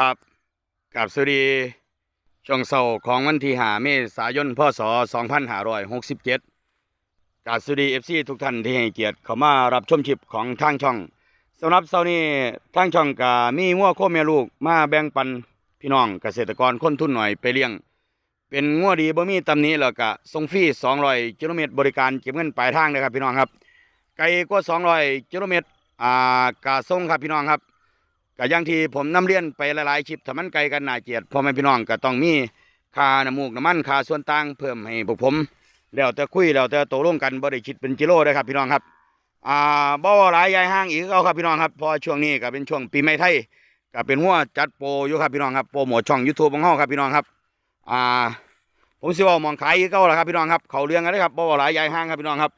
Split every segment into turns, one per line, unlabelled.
ครับกับสวัสดีช่วงเสาร์ของวันที่5เมษายนพศ2567กับสวัสดีเอฟซีทุกท่านที่ให้เกียรติเข้ามารับชมคลิปของทางช่องสำหรับเสาร์นี้ทางช่องก็มีงัวโคแม่ลูกมาแบ่งปันพี่น้องเกษตรกรคนทุนหน่อยไปเลี้ยง เป็นงัวดีบ่มีตำหนิแล้วก็ส่งฟรี200กิโลเมตรบริการเก็บเงินปลายทางเลยครับพี่น้องครับไกลกว่า200กิโลเมตรอ่ากะส่งครับพี่น้องครับ ก็อย่างที่ผมนำเรียนไปหลายๆคลิปถ้ามันไกลกันน่าเกียดพ่อแม่พี่น้องก็ต้องมีค่าน้ำมูกน้ำมันค่าส่วนต่างเพิ่มให้พวกผมแล้วแต่คุยแล้วแต่ตกลงกันบ่ได้คิดเป็นกิโลเด้ครับพี่น้องครับอ่าบ่ว่าหลายยายห้างอีกเอาครับพี่น้องครับพอช่วงนี้ก็เป็นช่วงปีใหม่ไทยก็เป็นหัวจัดโปรอยู่ครับพี่น้องครับโปรโมทช่อง YouTube ของเฮาครับพี่น้องครับอ่าผมสิว่ามองขายอีกเก่าแล้วครับพี่น้องครับเขาเรื่องกันเลยครับบ่ว่าหลายยายห้างครับพี่น้องครับ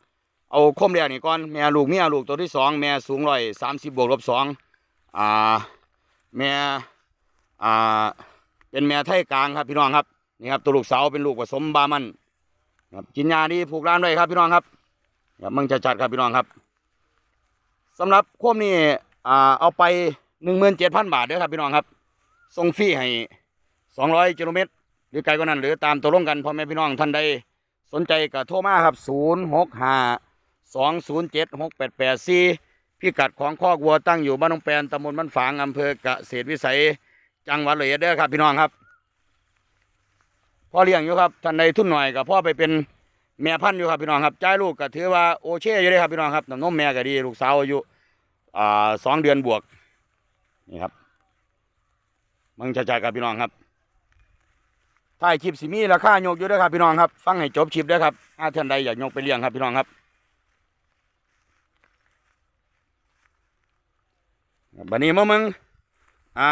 เอาคมแรกนี่ก่อนแม่ลูกเมียลูกตัวที่สองแม่สูงร้อยสามสิบบวกลบสอง อ่าแม่อ่าเป็นแม่ไทยกลางครับพี่น้องครับนี่ครับตัวลูกสาวเป็นลูกผสมบามันครับกินยาดีผูกร้านด้วยครับพี่น้องครับครับมึงจะจัดครับพี่น้องครับสำหรับโคมนี่อ่าเอาไปหนึ่งหมื่นเจ็ดพันบาทเด้อครับพี่น้องครับส่งฟรีให้สองร้อยกิโลเมตรหรือไกลกว่านั้น หรือตามตัวลงกันพ่อแม่พี่น้องท่านใดสนใจก็โทรมาครับศูนย์หกห้าสองศูนย์เจ็ดหกแปดแปดสี่ พิกัดของคอกวัวตั้งอยู่บ้านหนองแปนตำบลบ้านฝางอำเภอกเกษตรวิสัย จังหวัดเลยเด้อครับ พี่น้องครับพ่อเลี้ยงอยู่ครับท่านใดทุนหน่อยกับพ่อไปเป็นแม่พันธุ์อยู่ครับพี่น้องครับจ่ายลูกก็ถือว่าโอเช่อยู่เลยครับพี่น้องครับน้ำนมแม่ก็ดีลูกสาวอายุอ่าสองเดือนบวกนี่ครับมึงจะจ่ายกับพี่น้องครับถ่ายคลิปสิมีราคาโยกอยู่เด้อครับพี่น้องครับ ฟังให้จบคลิปเด้อครับถ้าท่านใดอยากโยกไปเลี้ยงครับพี่น้องครับ บัดนี้มามึงอ่า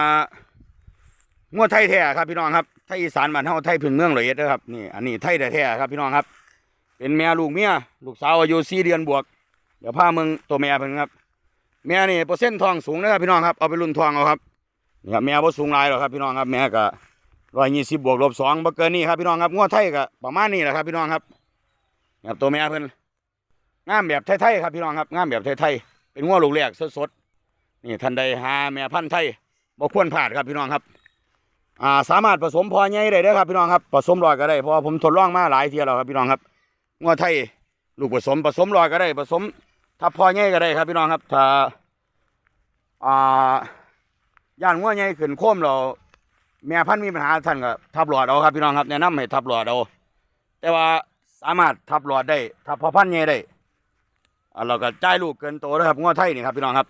งวดไทยแท้ครับพี่น้องครับไทยอีสานบ้านเฮาไทยพื้นเมืองร้อยเดนะครับนี่อันนี้ไทยแท้ๆครับพี่น้องครับ เป็นแม่ลูกเมียลูกสาวอายุสี่เดือนบวก เดี๋ยวพามึงตัวแม่เพิ่นครับแม่นี่เปอร์เซ็นต์ทองสูงนะครับพี่น้องครับเอาไปรุ่นทองเอาครับนี่ครับแม่บ่สูงหลายหรอกครับพี่น้องครับแม่ก็ร้อยยี่สิบบวกลบสองบ่เกินนี่ครับพี่น้องครับงวดไทยก็ประมาณนี้แหละครับพี่น้องครับครับตัวแม่เพิ่นงามแบบไทยๆครับพี่น้องครับงามแบบไทยๆเป็นงวดลูกแรกสดๆ นี่ท่านใดหาแม่พันธุ์ไทยบ่ควรพลาดครับพี่น้องครับ อ่าสามารถผสมพอใหญ่ได้เด้อครับพี่น้องครับผสมรอยก็ได้เพราะผมทดลองมาหลายเที่ยแล้วครับพี่น้องครับงัวไทยลูกผสมผสมรอยก็ได้ ผสมถ้าพอใหญ่ก็ได้ครับพี่น้องครับถ้าอ่าย่านงัวใหญ่ขึ้นโค้มเราแม่พันธุ์มีปัญหาท่านก็ทับหลอดเอาครับพี่น้องครับแนะนำให้ทับหลอดเอาแต่ว่าสามารถทับหลอดได้ถ้าพอพันธุ์ใหญ่ได้เราก็จ่ายลูกเกินโตนะครับงัวไทยนี่ครับพี่น้องครับ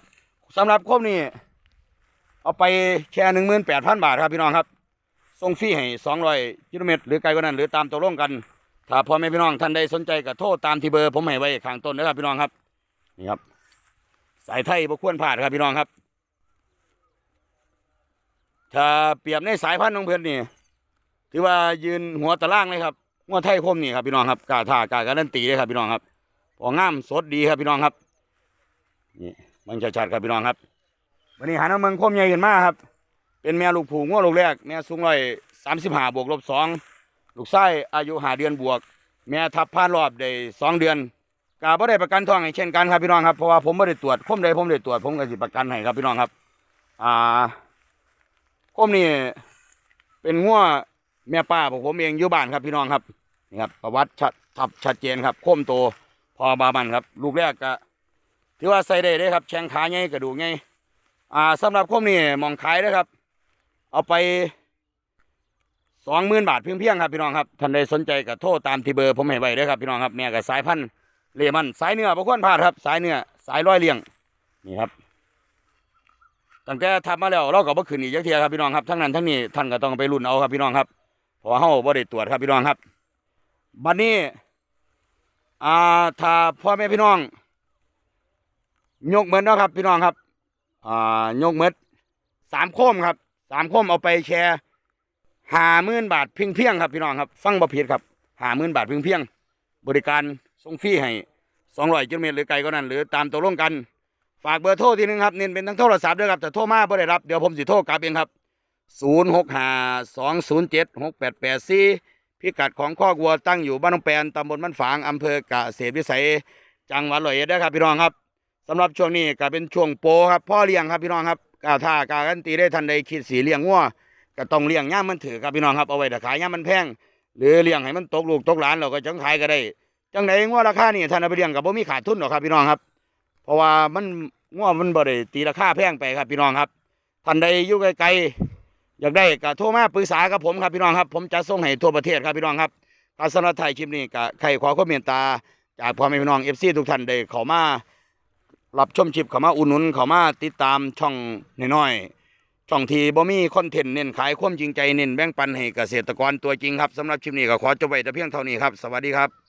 สำหรับครบนี่เอาไปแค่หนึ่งหมื่นแปดพันบาทครับพี่น้องครับส่งฟรีให้สองร้อยกิโลเมตรหรือไกลกว่านั้น หรือตามตกลงกัน ถ้าพ่อแม่พี่น้องท่านใดสนใจก็โทรตามที่เบอร์ผมให้ไว้ข้างต้นนะครับพี่น้องครับนี่ครับ สายไทยบ่ควรพลาดครับพี่น้องครับ ถ้าเปรียบในสายพันธุ์ของเพื่อนนี่ถือว่ายืนหัวตะล่างเลยครับงัวไทยคมนี่ครับพี่น้องครับกาท่ากาการันตีเลยครับพี่น้องครับพองามสดดีครับพี่น้องครับนี่ มันชัดๆครับพี่น้องครับวันนี้หาน้ำเมืองคมใหญ่ขึ้นมาครับ เป็นแม่ลูกผูงว่าลูกแรกแม่สูงร้อยสามสิบห้าบวกลบสองลูกไส้อายุห้าเดือนบวก แม่ทับผ่านรอบได้สองเดือนกาบ่ได้ประกันทองให้เช่นกันครับพี่น้องครับเพราะว่าผมไม่ได้ตรวจคมใดผมได้ตรวจผมก็สิประกันให้ครับพี่น้องครับ อ่าคมนี่เป็นงัวแม่ป้าของผมเองอยู่บ้านครับพี่น้องครับนี่ครับประวัติชัดทับชัดเจนครับคมโตพอบามันครับ ลูกแรกก็ ถือว่าใส่ได้เลยครับ แข้งขาใหญ่กระดูกใหญ่อ่าสำหรับคมนี่มองขายนะครับ เอาไปสองหมื่นบาทเพียงๆครับพี่น้องครับท่านใดสนใจก็โทรตามที่เบอร์ผมให้ไว้เด้อครับพี่น้องครับแม่กับสายพันธุ์เลมันสายเนื้อบ่ควรพลาดครับสายเนื้อสายร้อยเลี้ยงนี่ครับตั้งแต่ทำมาแล้วเราก็บ่ขึ้นอีกจักเทียครับพี่น้องครับทั้งนั้นทั้งนี้ท่านก็ต้องไปรุ่นเอาครับพี่น้องครับพราะว่าเฮาบ่ได้ตรวจครับพี่น้องครับบัดนี้อ่าถ้าพ่อแม่พี่น้อง ยกเมือนเนาะครับ พี่น้องครับ อ่ายกเมือนสามโคมครับสามโคมเอาไปแชร์หาหมื่นบาทเพียงเพียงครับพี่น้องครับ ฟังบ่ผิดครับหาหมื่นบาทเพียงเพียงบริการส่งฟรีให้สองร้อยกิโลเมตรหรือไกลก็นั้นหรือตามตกลงกัน ฝากเบอร์โทรทีหนึงครับเน้นเป็นทั้งโทรศัพท์ด้วยครับแต่โทรมาบ่ได้รับเดี๋ยวผมสิโทรกลับเองครับศูนย์หกห้าสองศูนย์เจ็ดหกแปดแปดสี่พิกัดของข้อกวัวตั้งอยู่บ้านหนองแปนตำบลบ้านฝางอำเภอกเกษตรวิสัย จังหวัดร้อยเอ็ดนะครับพี่น้องครับ สำหรับช่วงนี้ก็เป็นช่วงโปครับพ่อเลี้ยงครับพี่น้องครับกาท่ากากันตีได้ทันใดคิดสีเลี้ยงงัวก็ต้องเลี้ยงย่ามมันถือครับพี่น้องครับเอาไว้แต่ขายย่ามมันแพง หรือเลี้ยงให้มันตกลูกตกหลานเราก็จังขายก็ได้จังไดงัวราคานี่ท่านเอาไปเลี้ยงกับบ่มีขาดทุนหรอกครับพี่น้องครับ เพราะว่ามันงัวมันบ่ได้ตีราคาแพงไปครับพี่น้องครับท่านใดอยู่ไกลๆอยากได้ก็โทรมาปรึกษากับผมครับพี่น้องครับ ผมจะส่งให้ทั่วประเทศครับพี่น้องครับการสนับไทยคลิปนี้ก็ใครขอความเมตตาจากพ่อแม่พี่น้อง FC ทุกท่านได้เข้ามา รับชมชิปเข้ามาอุดหนุนเข้ามาติดตามช่องน้อยๆช่องที่บ่มีคอนเทนต์เน้นขายความจริงใจเน้นแบ่งปันให้เกษตรกรตัวจริงครับสำหรับชิปนี้ก็ขอจบไว้แต่เพียงเท่านี้ครับ สวัสดีครับ